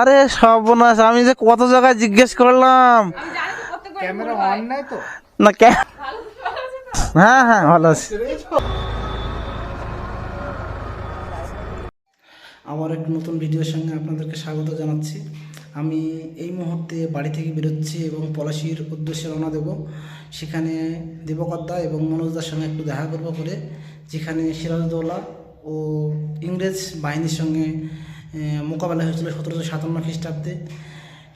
আরে সর্বনাশ আমি যে কত জায়গায় জিজ্ঞেস করলাম। ক্যামেরা অন নাই তো? না কে হ্যাঁ হ্যাঁ ভালো আছি। আমার এক নতুন ভিডিওর সঙ্গে আপনাদেরকে স্বাগত জানাচ্ছি। আমি এই মুহূর্তে বাড়ি থেকে বেরোচ্ছি এবং পলাশির উদ্দেশ্যে রওনা দেব। সেখানে দেবকদ্দা এবং মনোজদার সঙ্গে একটু দেখা করব করে যেখানে সিরাজদৌলা ও ইংরেজ বাহিনীর সঙ্গে মোকাবেলা হয়েছিল সতেরোশো সাতান্ন খ্রিস্টাব্দে।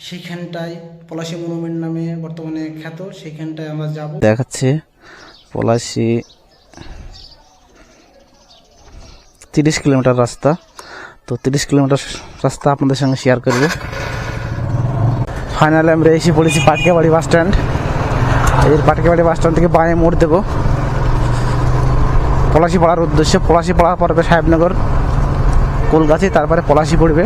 সেইখানটায় পলাশি মনুমেন্ট নামে বর্তমানে খ্যাত সেইখানটায় আমরা যাব। দেখাচ্ছে পলাশি তিরিশ কিলোমিটার রাস্তা। তো তিরিশ কিলোমিটার রাস্তা আপনাদের সঙ্গে শেয়ার করব। ফাইনালি আমরা এসে পড়েছি পাটকাবাড়ি বাস স্ট্যান্ড এই পাটকাবাড়ি বাস স্ট্যান্ড থেকে বাঁয়ে মোড় দেবো। পলাশি পাড়ার উদ্দেশ্যে পলাশি পাড়া পড়বে সাহেবনগর। কলকাছি তারপরে পলাশি পড়বে।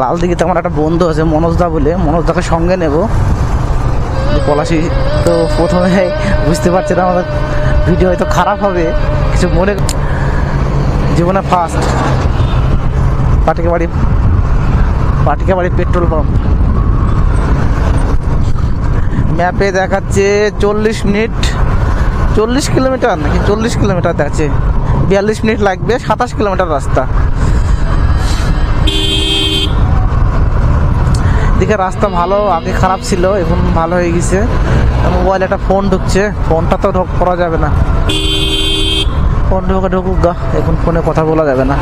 লাল দিঘিতে আমার একটা বন্ধু আছে, মনোজদা বলে। মনোজদাকে সঙ্গে নেব। পলাশি তো প্রথমে বুঝতে পারছি না আমাদের ভিডিও হয়তো খারাপ হবে। কিছু মনে জীবনে ফার্স্ট পাটিকা বাড়ি পাটিকা বাড়ি পেট্রোল পাম্প ম্যাপে দেখাচ্ছে চল্লিশ মিনিট চল্লিশ কিলোমিটার নাকি চল্লিশ কিলোমিটার দেখাচ্ছে। বিয়াল্লিশ মিনিট লাগবে, সাতাশ কিলোমিটার রাস্তা। দিকে রাস্তা ভালো, আগে খারাপ ছিল, এখন ভালো হয়ে গেছে। মোবাইলে একটা ফোন ঢুকছে, ফোনটা তো ঢোক করা যাবে না। ফোন ঢোকে ঢুকুক গা, এখন ফোনে কথা বলা যাবে না?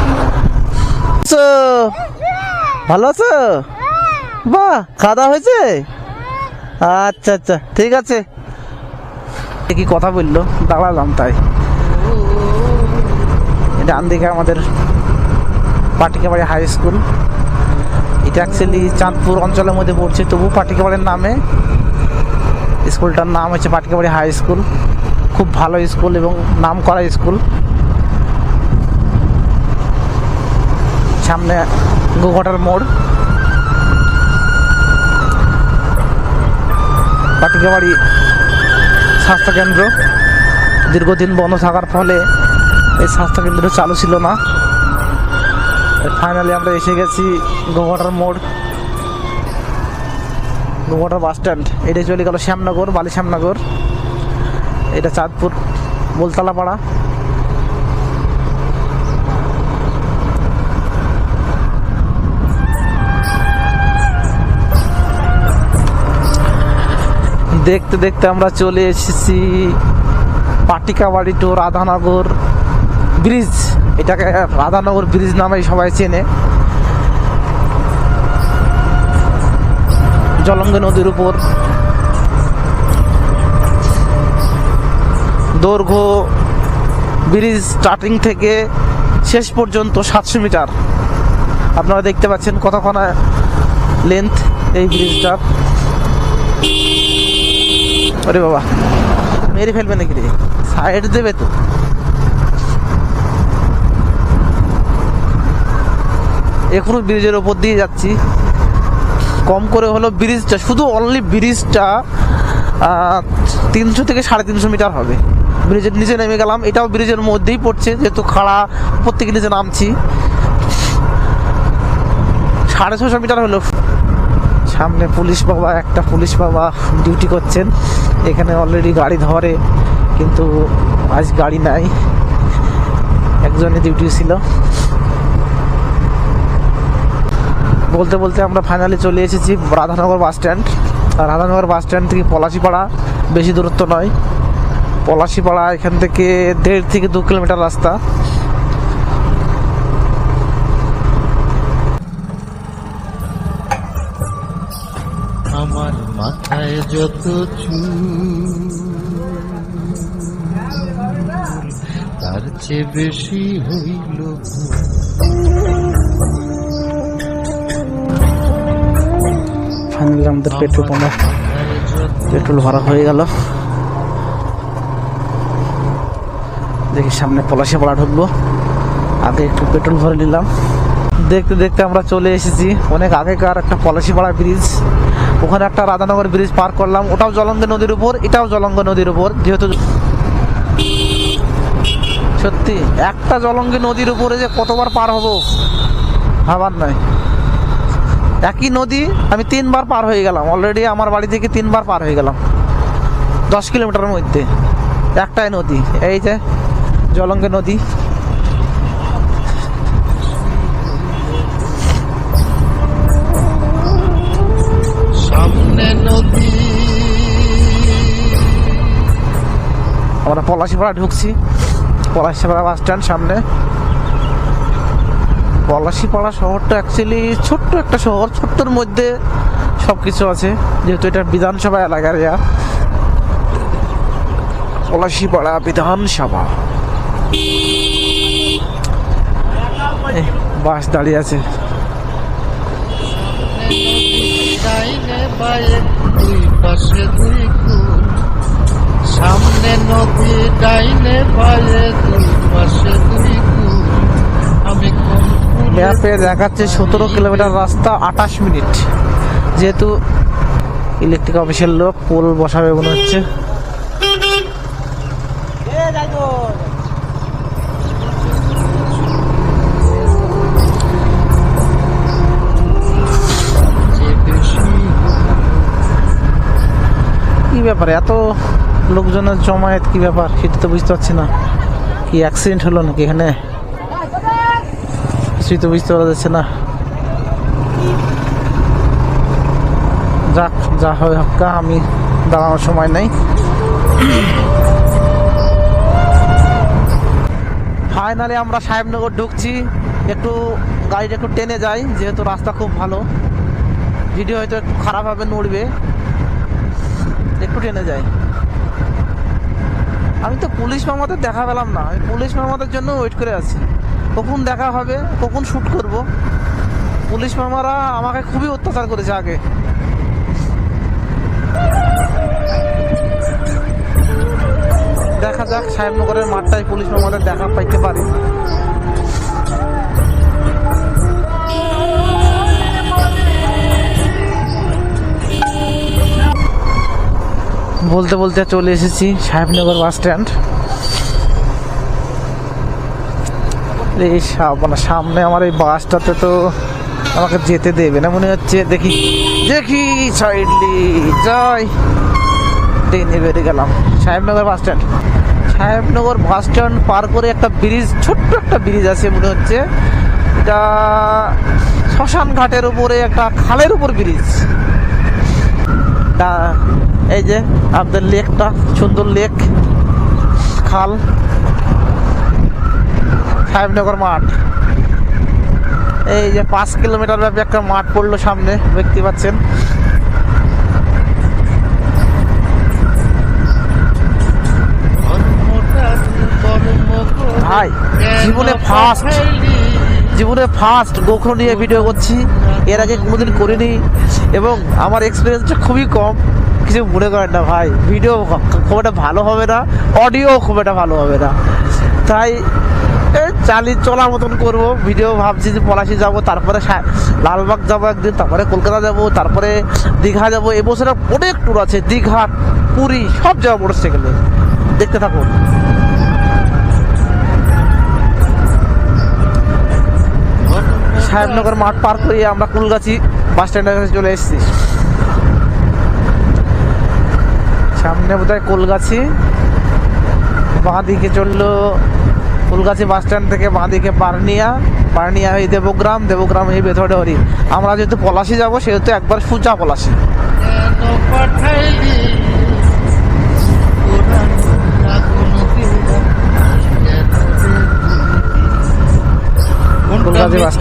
ভালো আছো? বাহ, খাওয়া হয়েছে? আচ্ছা আচ্ছা ঠিক আছে। কি কথা বলল? দাঁড়ালাম তাই। ডান দিকে আমাদের পাটিকাবাড়ি হাই স্কুল। এটা অ্যাকচুয়ালি চাঁদপুর অঞ্চলের মধ্যে পড়ছে তবু পাটিকাবাড়ির নামে। স্কুলটার নাম হচ্ছে পাটিকাবাড়ি হাই স্কুল। খুব ভালো স্কুল এবং নাম করা স্কুল। সামনে গোঘাটার মোড়। পাটিকাবাড়ি স্বাস্থ্যকেন্দ্র। দীর্ঘদিন বন্ধ থাকার ফলে এই স্বাস্থ্যকেন্দ্র চালু ছিল না। ফাইনালি আমরা এসে গেছি গোঘাটার মোড়। গোঘাটার বাস স্ট্যান্ড এটা চলে গেল শ্যামনগর, বালি শ্যামনগর। এটা চাঁদপুর বলতলা পাড়া দেখতে দেখতে আমরা চলে এসেছি পাটিকাবাড়ি টু রাধানগর। ব্রিজ, এটাকে রাধানগর ব্রিজ নামে সবাই চেনে। জলঙ্গ নদীর উপর। দৈর্ঘ্য ব্রিজ স্টার্টিং থেকে শেষ পর্যন্ত সাতশো মিটার। আপনারা দেখতে পাচ্ছেন কতক্ষণ লেন্থ এই ব্রিজটার আরে বাবা, মেরে ফেলবে নাকি রে? সাইড দেবে তো। এখনও ব্রিজের ওপর দিয়ে যাচ্ছি। কম করে হলো ব্রিজটা, শুধু অনলি ব্রিজটা তিনশো থেকে সাড়ে তিনশো মিটার হবে। ব্রিজের নিচে নেমে গেলাম। এটাও ব্রিজের মধ্যেই পড়ছে, যেহেতু খাড়া উপর থেকে নিচে নামছি। সাড়ে ছশো মিটার হলো। সামনে পুলিশ বাবা, একটা পুলিশ বাবা ডিউটি করছেন। এখানে অলরেডি গাড়ি ধরে, কিন্তু আজ গাড়ি নাই। একজনের ডিউটি ছিল। বলতে বলতে আমরা ফাইনালি চলে এসেছি Radhanagar bus stand Radhanagar bus stand থেকে পলাশিপাড়া, বেশি দূরত্ব নয়। পলাশিপাড়া এখান থেকে দেড় থেকে দু কিলোমিটার রাস্তা। আমার মাথায় যত তার চেয়ে বেশি হইল ফাইনালি আমাদের পেট্রোল পাম্পে পেট্রোল ভরা হয়ে গেল। দেখি সামনে পলাশে পাড়া ঢুকবো। আগে একটু পেট্রোল ভরে নিলাম। দেখতে দেখতে আমরা চলে এসেছি। অনেক আগেকার একটা পলাশি পাড়া ব্রিজ ওখানে একটা রাধানগর ব্রিজ পার করলাম। ওটাও জলঙ্গ নদীর উপর, এটাও জলঙ্গ নদীর উপর। যেহেতু সত্যি, একটা জলঙ্গি নদীর উপরে যে কতবার পার হব, ভাবার নয়। একই নদী আমি তিনবার পার হয়ে গেলাম। অলরেডি আমার বাড়ি থেকে তিনবার পার হয়ে গেলাম। দশ কিলোমিটারের মধ্যে। একটাই নদী এই যে জলঙ্গে নদী। আমরা পলাশিপাড়া ঢুকছি। পলাশিপাড়া বাস স্ট্যান্ড সামনে। পলাশিপাড়া শহরটা অ্যাকচুয়ালি ছোট্ট একটা শহর, ছোট্টর মধ্যে সব কিছু আছে, যেহেতু এটা বিধানসভা এলাকার ইয়া। পলাশিপাড়া বিধানসভা। বাস দাঁড়িয়ে আছে। সামনে নদী ডাইনে বায়ে দুই পাশে দুই ম্যাপে দেখাচ্ছে সতেরো কিলোমিটার রাস্তা আঠাশ মিনিট। যেহেতু ইলেকট্রিক অফিসের লোক পোল বসাবে মনে হচ্ছে। কি ব্যাপার? এত লোকজনের জমায়েত কি ব্যাপার? সেটা তো বুঝতে পারছি না। কি অ্যাক্সিডেন্ট হলো নাকি এখানে? কিছুই তো বুঝতে পারা যাচ্ছে না। যাক, যা হয় হক্কা আমি দাঁড়ানোর সময় নেই। ফাইনালি আমরা সাহেবনগর ঢুকছি। একটু গাড়িটা একটু টেনে যাই, যেহেতু রাস্তা খুব ভালো। ভিডিও হয়তো একটু খারাপভাবে নড়বে। একটু টেনে যাই। আমি তো পুলিশ মামাদের দেখা পেলাম না। আমি পুলিশ মামাদের জন্য ওয়েট করে আছি। কখন দেখা হবে, কখন শ্যুট করব? পুলিশ মামারা আমাকে খুবই অত্যাচার করেছে আগে। দেখা যাক, সাহেবনগরের মাঠটায় পুলিশ মামাদের দেখা পাইতে পারি। বলতে বলতে চলে এসেছি সাহেবনগর বাস স্ট্যান্ড। এই মানে সামনে আমার এই বাসটাতে তো আমাকে যেতে দেবে না, মনে হচ্ছে। দেখি দেখি, সাইডলি, যাই। ট্রেনে বেরিয়ে গেলাম। Sahebnagar bus stand. Sahebnagar bus stand পার করে একটা ব্রিজ, ছোট্ট একটা ব্রিজ আছে, মনে হচ্ছে। এটা শ্মশান ঘাটের উপরে, একটা খালের উপর ব্রিজ। তা, এই যে আপনাদের লেকটা, সুন্দর লেক। খাল। সাহেবনগর মাঠ। এই যে পাঁচ কিলোমিটার ব্যাপী একটা মাঠ পড়ল সামনে, দেখতে পাচ্ছেন। ভাই, জীবনে ফার্স্ট জীবনে ফার্স্ট গোখরো নিয়ে ভিডিও করছি। এর আগে কোনোদিন করিনি এবং আমার এক্সপিরিয়েন্সটা খুবই কম। কিছু মনে করেন না ভাই ভিডিও খুব একটা ভালো হবে না অডিও খুব একটা ভালো হবে না। তাই এই চালি চলার মতন করব ভিডিও ভাবছি যে পলাশি যাব, তারপরে লালবাগ যাব একদিন, তারপরে কলকাতা যাব, তারপরে দীঘা যাব এবছরে অনেক ট্যুর আছে, দীঘা, পুরী, সব যাব মোটরসাইকেলে দেখতে থাকুন সাহেবনগর মাঠ পার করে আমরা কুলগাছি বাস স্ট্যান্ডের কাছে চলে এসেছি। সামনে বোধহয় কুলগাছি বাঁ দিকে চলল ফুলগাছি বাস স্ট্যান্ড থেকে বাঁ দিকে পারনিয়া পারনিয়া হয়ে দেবগ্রাম দেবগ্রাম হয়ে বেথরডহরি আমরা যেহেতু পলাশি যাব, সেহেতু একবার সুচা পলাশি। বাস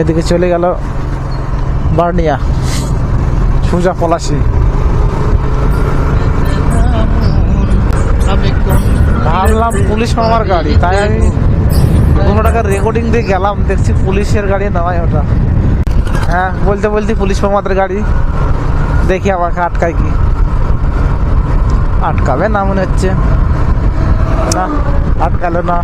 এদিকে চলে গেল বার্নিয়া সুজা পলাশি আমি কোন ভাবলাম পুলিশ মামার গাড়ি। তাই আমি কোনো টাকার রেকর্ডিং দিয়ে গেলাম, দেখছি পুলিশের গাড়ি নয় ওটা। হ্যাঁ বলতে বলতে পুলিশ মামাদের গাড়ি। দেখি আমাকে আটকায় কি। আটকাবে না মনে হচ্ছে। না, আটকালো না।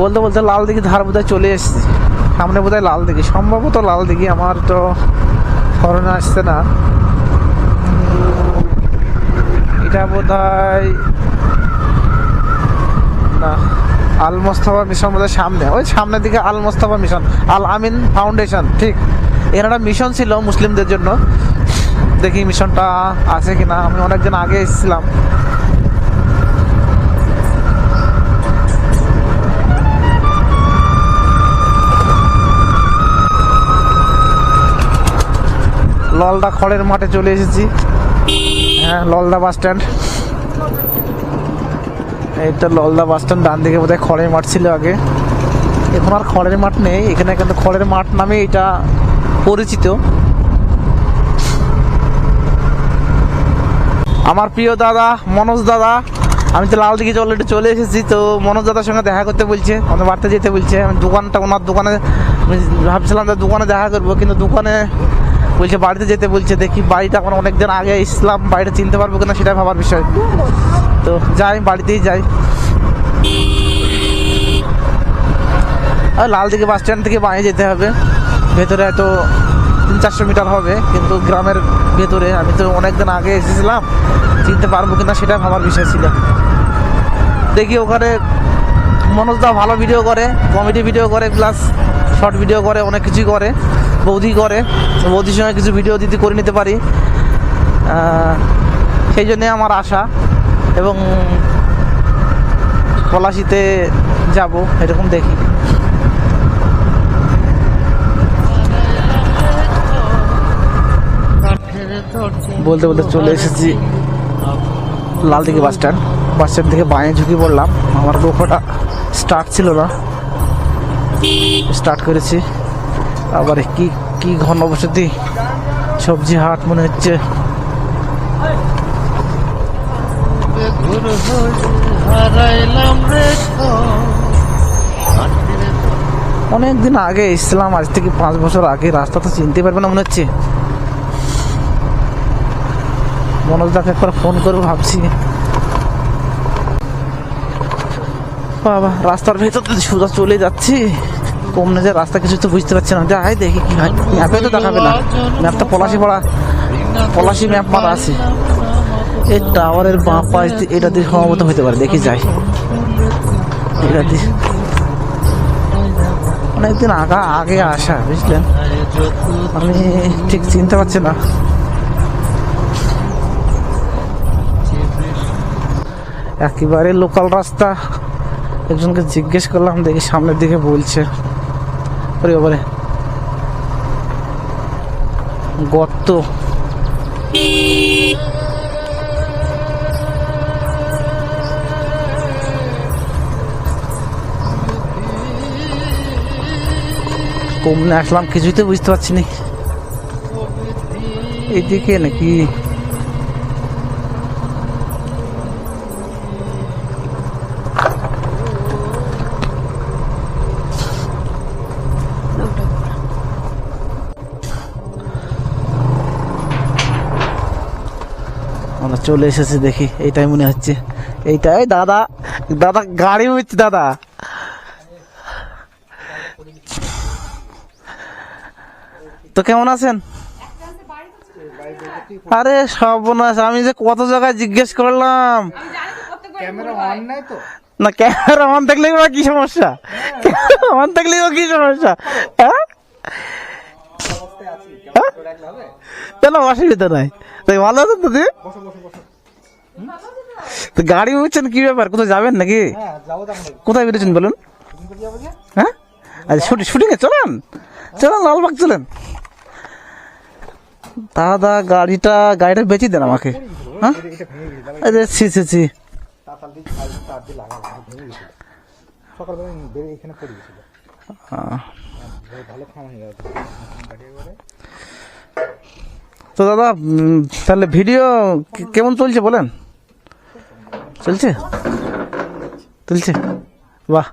বলতে বলতে লাল দিঘি ধার বোধহয় চলে এসেছি। সামনে বোধহয় লাল দিঘি। সম্ভবত লাল দিঘি, আমার তো হরণ আসছে না। এটা বোধ না আল মোস্তফা মিশন বোধ সামনে। ওই সামনের দিকে আল মোস্তফা মিশন আল আমিন ফাউন্ডেশন ঠিক। এর একটা মিশন ছিল মুসলিমদের জন্য। দেখি মিশনটা আছে কিনা। আমি অনেকদিন আগে এসেছিলাম। ললদা খড়ের মাঠে চলে এসেছি। হ্যাঁ ললদা বাস স্ট্যান্ড। এইটা ললদা বাস স্ট্যান্ড ডান দিকে বোধহয় খড়ের মাঠ ছিল আগে। এখন আর খড়ের মাঠ নেই, এখানে কিন্তু খড়ের মাঠ নামে এটা পরিচিত। আমার প্রিয় দাদা, মনোজ দাদা, আমি তো লাল দিকে অলরেডি চলে এসেছি, তো মনোজ দাদার সঙ্গে দেখা করতে বলছে, আমাদের বাড়িতে যেতে বলছে। আমি দোকানটা ওনার দোকানে, আমি ভাবছিলাম দোকানে দেখা করব, কিন্তু দোকানে বলছে বাড়িতে যেতে বলছে, দেখি বাড়িটা এখন অনেকদিন আগে ইসলাম বাড়িটা চিনতে পারব কিনা সেটা ভাবার বিষয়। তো যাই বাড়িতেই যাই। আর লাল দিকে বাস স্ট্যান্ড থেকে বাঁয়ে যেতে হবে। ভেতরে হয়তো তিন চারশো মিটার হবে, কিন্তু গ্রামের ভেতরে আমি তো অনেকদিন আগে এসেছিলাম, চিনতে পারব কিনা সেটা ভাবার বিষয় ছিল। দেখি ওখানে মনোজদা ভালো ভিডিও করে কমেডি ভিডিও করে প্লাস শর্ট ভিডিও করে, অনেক কিছুই করে। বৌদি করে। বৌদির সঙ্গে কিছু ভিডিও দিতে করে নিতে পারি। সেই জন্যে আমার আশা। এবং পলাশিতে যাব, এরকম দেখি। বলতে বলতে চলে এসেছি লাল দিকে বাস স্ট্যান্ড বাস স্ট্যান্ড থেকে বাঁয়ে ঝুঁকি পড়লাম। আমার গোফাটা স্টার্ট ছিল না। স্টার্ট করেছি। আবার কি কি ঘন ঘনবসতি সবজি হাট মনে হচ্ছে। বেঘুর হয়ে হারাইলাম রে সব। কাঠের দরজা অনেক দিন আগে ইসলাম আজ থেকে পাঁচ বছর আগে রাস্তা তো চিনতে পারবে না মনে হচ্ছে। মনোজ দাকে একবার ফোন করব ভাবছি। বাবা, রাস্তার ভেতর সোজা চলে যাচ্ছি। কমনে যে রাস্তা কিছু তো বুঝতে পারছি না। যাই দেখি কি হয়। ম্যাপে তো দেখাবে না। ম্যাপটা পলাশি পড়া। পলাশি ম্যাপ মারা আছে। এই টাওয়ারের বাঁ পাশ দিয়ে এটা দিয়ে সম্ভবত হতে পারে। দেখি যাই। এটা দিয়ে। অনেকদিন আগা, আগে আসা, বুঝলেন? আমি ঠিক চিনতে পারছি না। একেবারে লোকাল রাস্তা। একজনকে জিজ্ঞেস করলাম, দেখি সামনের দিকে বলছে। ওরে বাবারে গর্ত। কমনে আসলাম কিছুই তো বুঝতে পারছি না। এইদিকে নাকি চলে এসেছে দেখি এইটাই মনে হচ্ছে। এইটাই দাদা দাদা গাড়ি হচ্ছে দাদা। তো কেমন আছেন? আরে সর্বনাশ আমি যে কত জায়গায় জিজ্ঞেস করলাম। না ক্যামেরা অন থাকলে কি সমস্যা? অন থাকলে কি সমস্যা? হ্যাঁ? হ্যাঁ? কেন অসুবিধা নাই? তাই ভালো আছেন তো? তো গাড়ি উঠছেন কি ব্যাপার? কোথায় যাবেন নাকি? হ্যাঁ কোথায় বেরোচ্ছেন বলুন? হ্যাঁ? আচ্ছা শুটিং শুটিংয়ে চলেন? চলেন লালবাগ চলেন। দাদা গাড়িটা গাড়িটা বেঁচে দেন আমাকে। হ্যাঁ? আরে ছি ছি ছি। ভালো- খাওয়া হয়ে গেল তো দাদা তাহলে ভিডিও কেমন চলছে বলেন? চলছে? চলছে? বাহ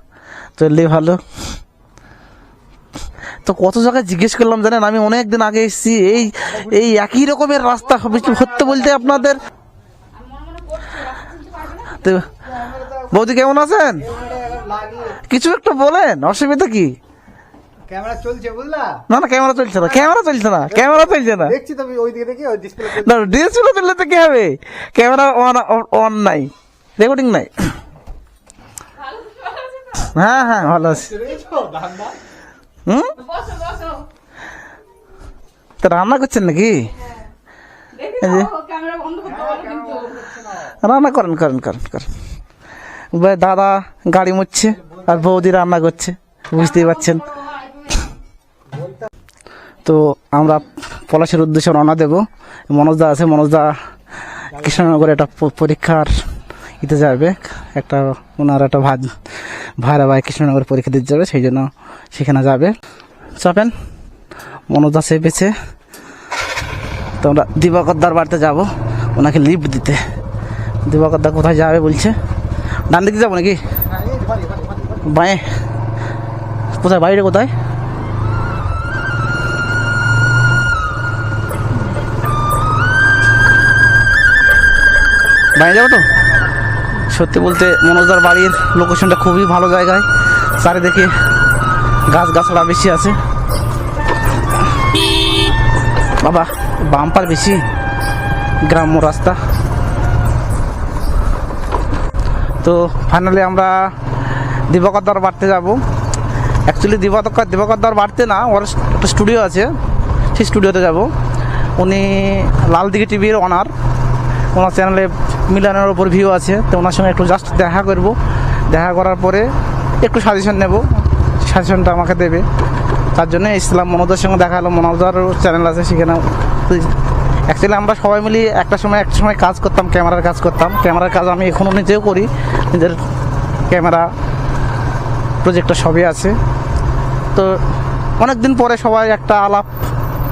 চললে ভালো। তো কত জায়গায় জিজ্ঞেস করলাম জানেন, আমি অনেক দিন আগে এসেছি, এই এই একই রকমের রাস্তা হতে বলতে আপনাদের? বৌদি কেমন আছেন? কিছু একটা বলেন, অসুবিধা কি? ক্যামেরা চলছে বুঝলা? না না ক্যামেরা চলছে না ক্যামেরা চলছে না ক্যামেরা চলছে না। দেখছি তো আমি দেখি ওই ডিসপ্লে না তো কি হবে? ক্যামেরা অন অন নাই রেকর্ডিং নাই। হ্যাঁ হ্যাঁ ভালো আছে। হুম? তো রান্না করছেন নাকি? রান্না করেন করেন করেন করেন। দাদা গাড়ি মুচ্ছে আর বৌদি রান্না করছে বুঝতেই পারছেন। তো আমরা পলাশের উদ্দেশ্যে রওনা দেব। মনোজদা আছে মনোজদা কৃষ্ণনগরে একটা পরীক্ষার ইতে যাবে। একটা ওনার একটা ভাই, ভাইরা ভাই কৃষ্ণনগরে পরীক্ষা দিতে যাবে, সেই জন্য সেখানে যাবে। চাপেন মনোজদা চেপেছে তো আমরা দিবাকরদার বাড়িতে যাব, ওনাকে লিফট দিতে। দিবাকরদা কোথায় যাবে বলছে? ডান দিকে যাব নাকি? বাঁয়ে। কোথায় বাইরে কোথায়? বাইরে যাব তো? সত্যি বলতে মনোজদার বাড়ির লোকেশনটা খুবই ভালো জায়গায়। চারিদিকে গাছ গাছড়া বেশি আছে। বাবা বাম্পার বেশি। গ্রাম্য রাস্তা। তো ফাইনালি আমরা দিবাকরদার বাড়তে যাব। অ্যাকচুয়ালি দিবাকর দিবাকরদার বাড়তে না, ওর একটা স্টুডিও আছে। সেই স্টুডিওতে যাব। উনি লালদিঘি টিভির অনার ওনার চ্যানেলে মিলানোর ওপর ভিউ আছে। তো ওনার সঙ্গে একটু জাস্ট দেখা করব। দেখা করার পরে একটু সাজেশন নেব। সাজেশনটা আমাকে দেবে। তার জন্য ইসলাম মনোদের সঙ্গে দেখা হলো। মনোদার চ্যানেল আছে সেখানে। অ্যাকচুয়ালি আমরা সবাই মিলে একটা সময় একটা সময় কাজ করতাম, ক্যামেরার কাজ করতাম। ক্যামেরার কাজ আমি এখনও নিজেও করি। নিজের ক্যামেরা প্রজেক্টটা সবই আছে। তো অনেক দিন পরে সবাই একটা আলাপ,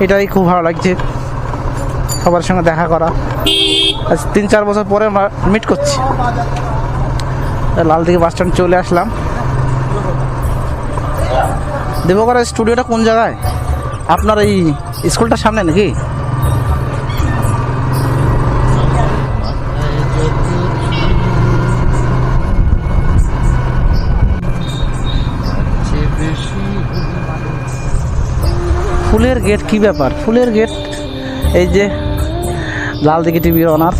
এটাই খুব ভালো লাগছে। সবার সঙ্গে দেখা করা। আজ তিন চার বছর পরে মিট করছি। লালদিঘি বাস স্ট্যান্ড চলে আসলাম। দেবকরের স্টুডিওটা কোন জায়গায়? আপনার এই স্কুলটার সামনে নাকি? ফুলের গেট কি ব্যাপার? ফুলের গেট এই যে লালদিঘি টিভির অনার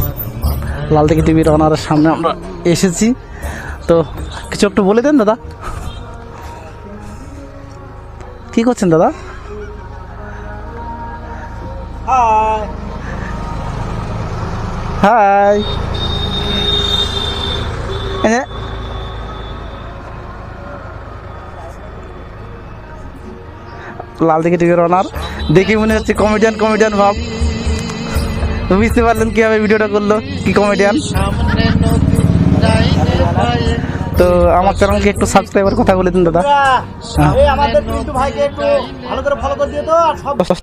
লালদিঘি টিভির অনারের সামনে আমরা এসেছি। তো কিছু একটু বলে দেন, দাদা। কি করছেন, দাদা? হাই লাল দিকে টিভির অনার দেখি মনে হচ্ছে কমেডিয়ান কমেডিয়ান ভাব। বুঝতে পারলেন কীভাবে ভিডিওটা করল? কি কমেডিয়ান তো আমার চ্যানেলকে একটু সাবস্ক্রাইবার কথা বলে দিন, দাদা। আমাদের ভাইকে একটু ভালো করে ফলো করে দিও তো, আর সব